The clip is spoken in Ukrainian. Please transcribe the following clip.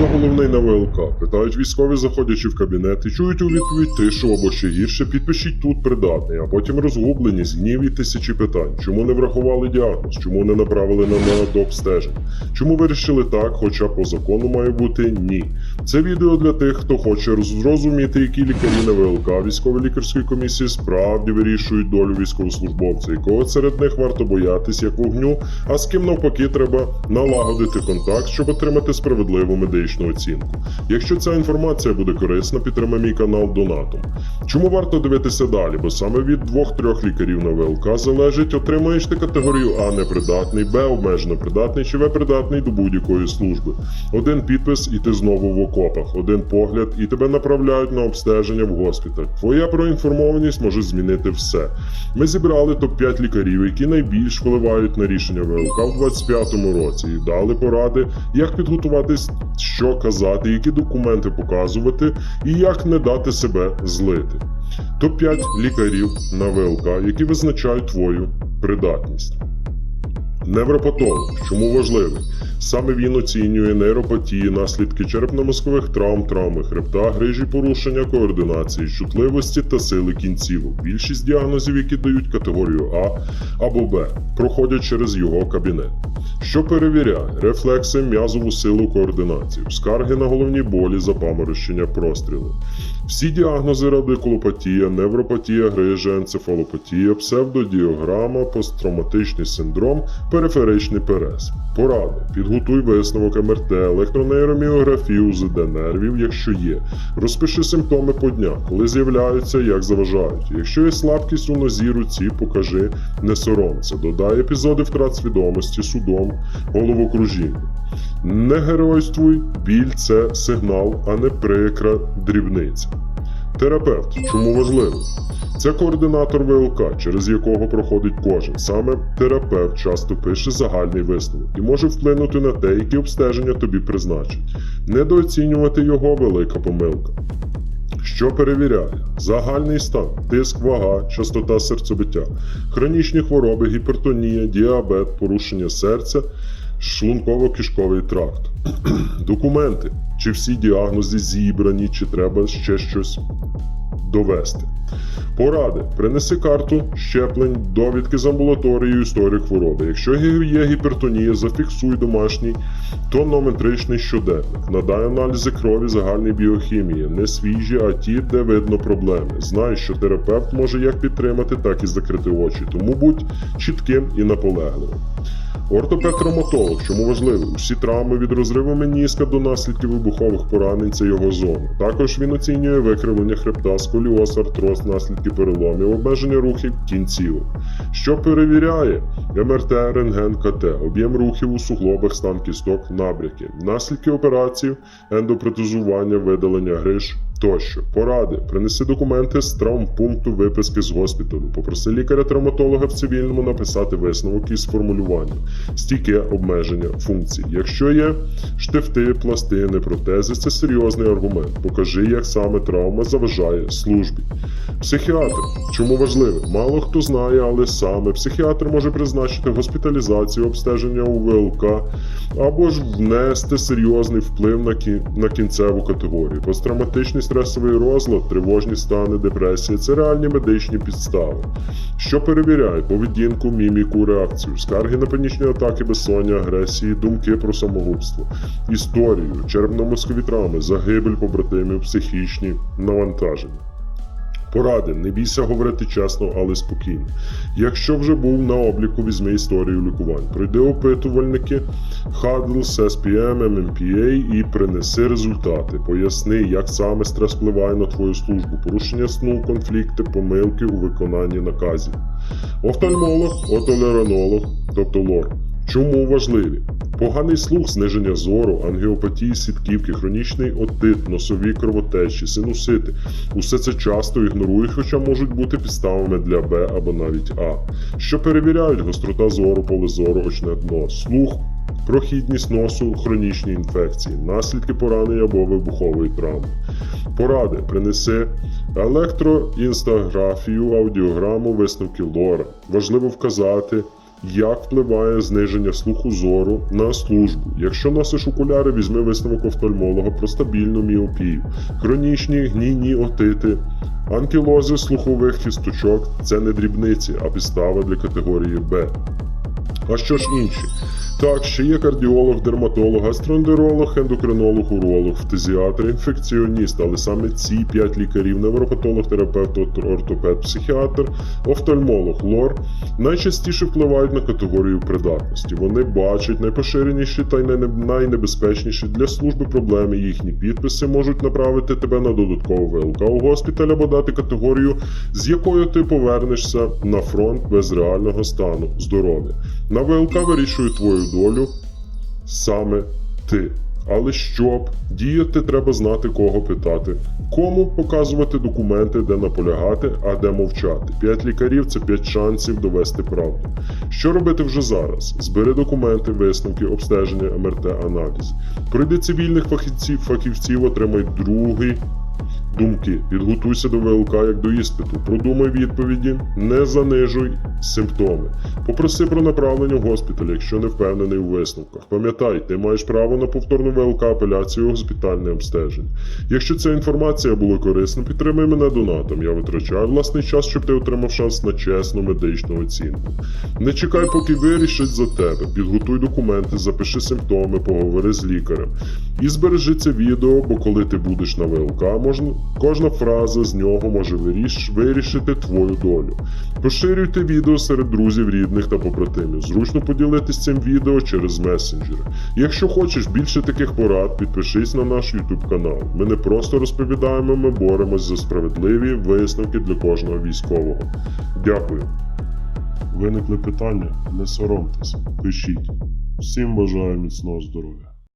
Хто головний на ВЛК? Питають військові, заходячи в кабінет, і чують у відповідь тишу або ще гірше, підпишіть тут придатний, а потім розгубленість, гнів і тисячі питань. Чому не врахували діагноз? Чому не направили на неодобстеження? Чому вирішили так, хоча по закону має бути ні? Це відео для тих, хто хоче зрозуміти, які лікарі на ВЛК військово-лікарської комісії справді вирішують долю військовослужбовця, і кого серед них варто боятись як вогню, а з ким навпаки треба налагодити контакт, щоб отримати справедливу медичну оцінку. Якщо ця інформація буде корисна, підтримай мій канал донатом. Чому варто дивитися далі? Бо саме від двох-трьох лікарів на ВЛК залежить, отримаєш ти категорію А непридатний, Б обмежено придатний чи В придатний до будь-якої служби. Один підпис, і ти знову в окопах, один погляд, і тебе направляють на обстеження в госпіталь. Твоя проінформованість може змінити все. Ми зібрали топ-5 лікарів, які найбільш впливають на рішення ВЛК в 25-му році, і дали поради, як підготуватись, що казати, які документи показувати і як не дати себе злити. Топ-5 лікарів на ВЛК, які визначають твою придатність. Невропатолог, чому важливий? Саме він оцінює нейропатії, наслідки черепно-мозкових травм, травми хребта, грижі порушення координації, чутливості та сили кінцівок. Більшість діагнозів, які дають категорію А або Б, проходять через його кабінет. Що перевіряє? Рефлекси, м'язову силу координацію, скарги на головні болі, запаморочення, простріли. Всі діагнози радикулопатія, невропатія, грижа, енцефалопатія, псевдодіограма, посттравматичний синдром, периферичний перез. Поради. Підготуй висновок МРТ, електронейроміографію, УЗД нервів, якщо є. Розпиши симптоми по днях, коли з'являються, як заважають. Якщо є слабкість у нозі, руці, покажи, не соромся. Додай епізоди втрат свідомості, судом, головокружіння. Не геройствуй, біль це сигнал, а не прикра дрібниця. Терапевт, чому важливий? Це координатор ВЛК, через якого проходить кожен. Саме терапевт часто пише загальний висновок і може вплинути на те, які обстеження тобі призначать. Недооцінювати його велика помилка. Що перевіряє? Загальний стан, тиск, вага, частота серцебиття, хронічні хвороби, гіпертонія, діабет, порушення серця, шлунково-кишковий тракт. Документи. Чи всі діагнози зібрані, чи треба ще щось довести. Поради. Принеси карту щеплень, довідки з амбулаторії, історії хвороби. Якщо є гіпертонія, зафіксуй домашній тонометричний щоденник. Надай аналізи крові загальної біохімії, не свіжі, а ті, де видно проблеми. Знай, що терапевт може як підтримати, так і закрити очі. Тому будь чітким і наполегливим. Ортопед-травматолог, чому важливий? Усі травми від розриву меніска до наслідків вибухових поранень це його зона. Також він оцінює викривлення хребта, сколіоз, артроз, наслідки переломів, обмеження рухів кінцівок. Що перевіряє? МРТ, рентген, КТ, об'єм рухів у суглобах, стан кісток, набряки, наслідки операцій, ендопротезування, видалення гриж. Тощо, поради, принеси документи з травмпункту виписки з госпіталю. Попроси лікаря-травматолога в цивільному написати висновок із формулювання, стійке обмеження функцій. Якщо є штифти, пластини, протези, це серйозний аргумент. Покажи, як саме травма заважає службі. Психіатр. Чому важливо? Мало хто знає, але саме психіатр може призначити госпіталізацію, обстеження у ВЛК або ж внести серйозний вплив на, кі... на кінцеву категорію. Посттравматичний стресовий розлад, тривожні стани, депресія це реальні медичні підстави. Що перевіряє? Поведінку, міміку, реакцію, скарги на панічні атаки, безсоння, агресії, думки про самогубство, історію, черепно-мозкові травми, загибель побратимів, психічні навантаження. Поради, не бійся говорити чесно, але спокійно. Якщо вже був на обліку, візьми історію лікувань. Пройди опитувальники, Huddles, SPM, MMPA і принеси результати. Поясни, як саме стрес впливає на твою службу, порушення сну, конфлікти, помилки у виконанні наказів. Офтальмолог, отолеринолог, тобто лор. Чому важливі? Поганий слух, зниження зору, ангіопатії сітківки, хронічний отит, носові кровотечі, синусити. Усе це часто ігнорують, хоча можуть бути підставами для Б або навіть А. Що перевіряють гострота зору, поле зору, очне дно, слух, прохідність носу, хронічні інфекції, наслідки поранення або вибухової травми. Поради принеси електроінстаграфію, аудіограму, висновки лора. Важливо вказати Як впливає зниження слуху зору на службу? Якщо носиш окуляри, візьми висновок офтальмолога про стабільну міопію, хронічні гнійні отити, анкілози слухових кісточок це не дрібниці, а підстава для категорії Б. А що ж інші? Так, ще є кардіолог, дерматолог, гастроентеролог, ендокринолог, уролог, фтизіатр, інфекціоніст, але саме ці п'ять лікарів, невропатолог, терапевт, ортопед, психіатр, офтальмолог, лор, найчастіше впливають на категорію придатності. Вони бачать найпоширеніші та найнебезпечніші для служби проблеми. Їхні підписи можуть направити тебе на додаткову ВЛК у госпіталь або дати категорію, з якою ти повернешся на фронт без реального стану здоров'я. На ВЛК вирішує твою долю саме ти. Але щоб діяти, треба знати, кого питати, кому показувати документи, де наполягати, а де мовчати. П'ять лікарів це п'ять шансів довести правду. Що робити вже зараз? Збери документи, висновки, обстеження, МРТ, аналіз. Пройди цивільних фахівців, фахівців, отримай другий думки. Підготуйся до ВЛК як до іспиту. Продумай відповіді, не занижуй симптоми. Попроси про направлення в госпіталь, якщо не впевнений у висновках. Пам'ятай, ти маєш право на повторну ВЛК апеляцію у госпітальне обстеження. Якщо ця інформація була корисна, підтримай мене донатом. Я витрачаю власний час, щоб ти отримав шанс на чесну медичну оцінку. Не чекай, поки вирішать за тебе. Підготуй документи, запиши симптоми, поговори з лікарем. І збережи це відео, бо коли ти будеш на ВЛК, можна, кожна фраза з нього може вирішити твою долю. Поширюйте відео серед друзів, рідних та побратимів. Зручно поділитись цим відео через месенджери. Якщо хочеш більше таких порад, підпишись на наш YouTube канал. Ми не просто розповідаємо, ми боремось за справедливі висновки для кожного військового. Дякую. Виникли питання? Не соромтесь, пишіть. Всім бажаю міцного здоров'я.